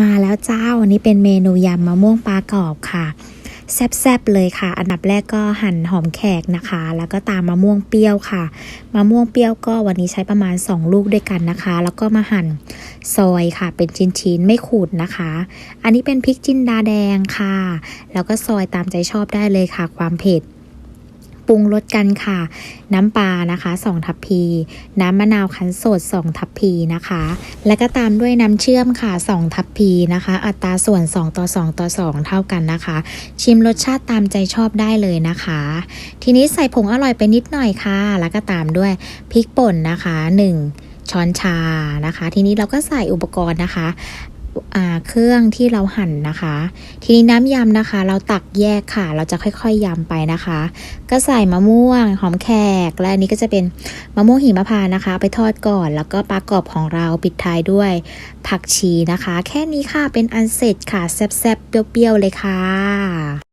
มาแล้วเจ้าวันนี้เป็นเมนูยำมะม่วงปลากรอบค่ะ แซ่บๆเลยค่ะ อันดับแรกก็หั่นหอมแขกนะคะ แล้วก็ตามมะม่วงเปรี้ยวค่ะมะม่วงเปรี้ยวก็วันนี้ใช้ประมาณ 2 ลูกด้วยกันนะคะ แล้วก็มาหั่นซอยค่ะ เป็นชิ้นๆไม่ขูดนะคะ อันนี้เป็นพริกจินดาแดงค่ะ แล้วก็ซอยตามใจชอบได้เลยค่ะ ความเผ็ด ปรุงรสกันค่ะ น้ำปลานะคะ2ทัพพี น้ำมะนาวคั้นสด 2 ทัพพีนะคะ แล้วก็ตามด้วยน้ำเชื่อมค่ะ 2 ทัพพีนะคะ อัตราส่วน 2 ต่อ 2 ต่อ 2 เท่ากันนะคะ ชิมรสชาติตามใจชอบได้เลยนะคะ ทีนี้ใส่ผงอร่อยไปนิดหน่อยค่ะ แล้วก็ตามด้วยพริกป่นนะคะ 1ช้อนชานะคะ ทีนี้เราก็ใส่อุปกรณ์นะคะ เครื่องที่เราหั่นนะคะ ทีนี้น้ำยำนะคะ เราตักแยกค่ะ เราจะค่อยๆยำไปนะคะ ก็ใส่มะม่วงหอมแขก และอันนี้ก็จะเป็นมะม่วงหิมพานนะคะ ไปทอดก่อนแล้วก็ปลากรอบของเราปิดท้ายด้วยผักชีนะคะ แค่นี้ค่ะเป็นอันเสร็จค่ะแซ่บๆเปรี้ยวๆเลยค่ะ